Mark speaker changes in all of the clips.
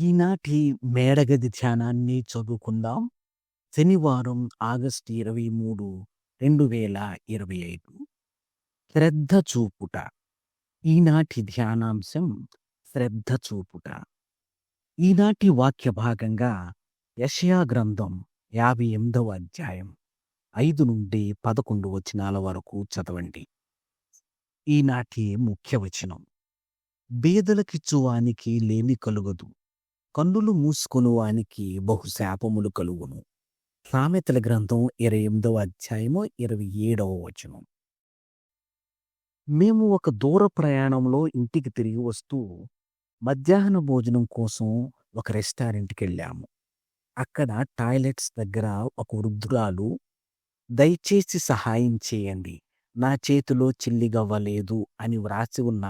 Speaker 1: ఈనాటి మేడగది ధ్యానాన్ని చదువుకుందాం. శనివారం ఆగస్టు ఇరవై మూడు రెండు వేల ఇరవై ఐదు. శ్రద్ధ చూపుట. ఈనాటి ధ్యానాంశం శ్రద్ధ చూపుట. ఈనాటి వాక్య భాగంగా యషయా గ్రంథం యాభై ఎనిమిదవ అధ్యాయం ఐదు నుండి పదకొండు వచనాల వరకు చదవండి. ఈనాటి ముఖ్య వచనం. బీదలకిచ్చువానికి లేమి కలుగదు. కన్నులు మూసుకుని వానికి బహుశాపములు కలుగును. సామెతల గ్రంథం ఇరవై ఎనిమిదవ అధ్యాయము ఇరవై ఏడవ వచనం. మేము ఒక దూర ప్రయాణంలో ఇంటికి తిరిగి వస్తూ మధ్యాహ్న భోజనం కోసం ఒక రెస్టారెంట్కి వెళ్ళాము అక్కడ టాయిలెట్స్ దగ్గర ఒక వృద్ధురాలు దయచేసి సహాయం చేయండి. నా చేతిలో చిల్లిగవ్వలేదు అని వ్రాసి ఉన్న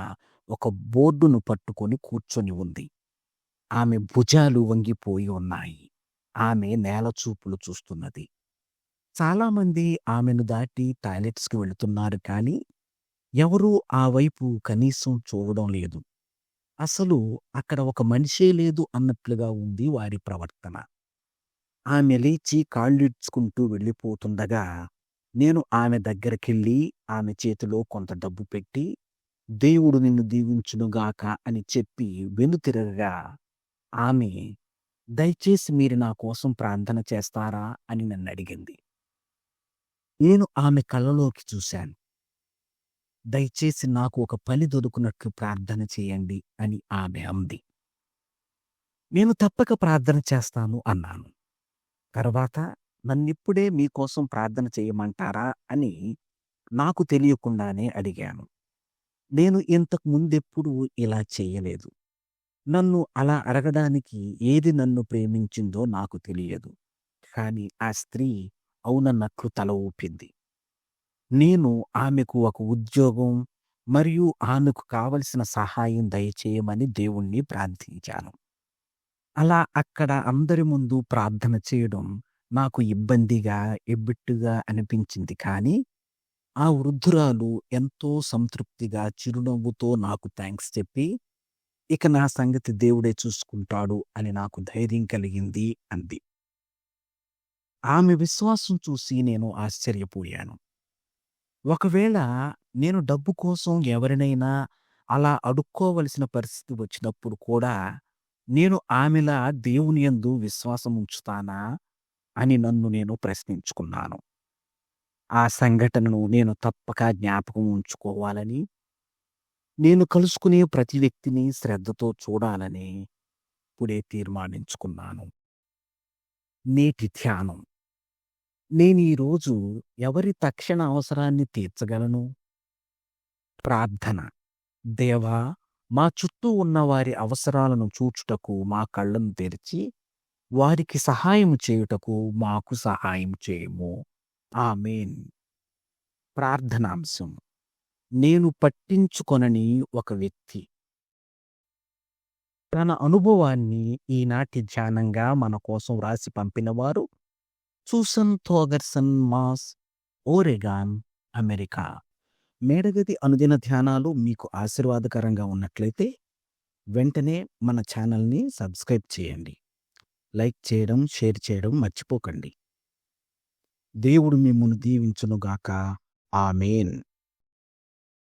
Speaker 1: ఒక బోర్డును పట్టుకొని కూర్చొని ఉంది. ఆమె భుజాలు వంగిపోయి ఉన్నాయి. ఆమె నేల చూపులు చూస్తున్నది. చాలామంది ఆమెను దాటి టాయిలెట్స్కి వెళుతున్నారు కానీ ఎవరూ ఆ వైపు కనీసం చూడడం లేదు. అసలు అక్కడ ఒక మనిషే లేదు అన్నట్లుగా ఉంది వారి ప్రవర్తన. ఆమె లేచి కాళ్ళిడ్చుకుంటూ వెళ్ళిపోతుండగా నేను ఆమె దగ్గరికెళ్ళి ఆమె చేతిలో కొంత డబ్బు పెట్టి దేవుడు నిన్ను దీవించునుగాక అని చెప్పి వెనుతిరగగా ఆమె దయచేసి మీరు నా కోసం ప్రార్థన చేస్తారా? అని నన్ను అడిగింది. నేను ఆమె కళ్ళలోకి చూశాను. దయచేసి నాకు ఒక పని దొరుకునట్లు ప్రార్థన చేయండి అని ఆమె అంది. నేను తప్పక ప్రార్థన చేస్తాను అన్నాను. తర్వాత నన్నిప్పుడే మీకోసం ప్రార్థన చేయమంటారా? అని నాకు తెలియకుండానే అడిగాను. నేను ఇంతకు ముందెప్పుడు ఇలా చేయలేదు. నన్ను అలా అడగడానికి ఏది నన్ను ప్రేమించిందో నాకు తెలియదు. కానీ ఆ స్త్రీ అవునన్నట్లు తల ఊపింది. నేను ఆమెకు ఒక ఉద్యోగం మరియు ఆమెకు కావలసిన సహాయం దయచేయమని దేవుణ్ణి ప్రార్థించాను. అలా అక్కడ అందరి ముందు ప్రార్థన చేయడం నాకు ఇబ్బందిగా ఎబ్బిట్టుగా అనిపించింది. కానీ ఆ వృద్ధురాలు ఎంతో సంతృప్తిగా చిరునవ్వుతో నాకు థ్యాంక్స్ చెప్పి ఇక నా సంగతి దేవుడే చూసుకుంటాడు అని నాకు ధైర్యం కలిగింది అంది. ఆమె విశ్వాసం చూసి నేను ఆశ్చర్యపోయాను. ఒకవేళ నేను డబ్బు కోసం ఎవరినైనా అలా అడుక్కోవలసిన పరిస్థితి వచ్చినప్పుడు కూడా నేను ఆమెలా దేవుని యందు విశ్వాసం ఉంచుతానా అని నన్ను నేను ప్రశ్నించుకున్నాను. ఆ సంఘటనను నేను తప్పక జ్ఞాపకం ఉంచుకోవాలని నేను కలుసుకునే ప్రతి వ్యక్తిని శ్రద్ధతో చూడాలని ఇప్పుడే తీర్మానించుకున్నాను. నేటి ధ్యానం. నేను ఈరోజు ఎవరి తక్షణ అవసరాన్ని తీర్చగలను? ప్రార్థన. దేవా మా చుట్టూ ఉన్న వారి అవసరాలను చూచుటకు మా కళ్ళను తెరిచి వారికి సహాయం చేయుటకు మాకు సహాయం చేయము. ఆమెన్. ప్రార్థనాంశం. నేను పట్టించుకొనని ఒక వ్యక్తి. తన అనుభవాన్ని ఈనాటి ధ్యానంగా మన కోసం వ్రాసి పంపినవారు Susan Thogerson mass Oregon America. మేడగది అనుదిన ధ్యానాలు మీకు ఆశీర్వాదకరంగా ఉన్నట్లయితే వెంటనే మన ఛానల్ని సబ్స్క్రైబ్ చేయండి. లైక్ చేయడం షేర్ చేయడం మర్చిపోకండి. దేవుడు మిమ్మల్ని దీవించునుగాక. ఆమెన్.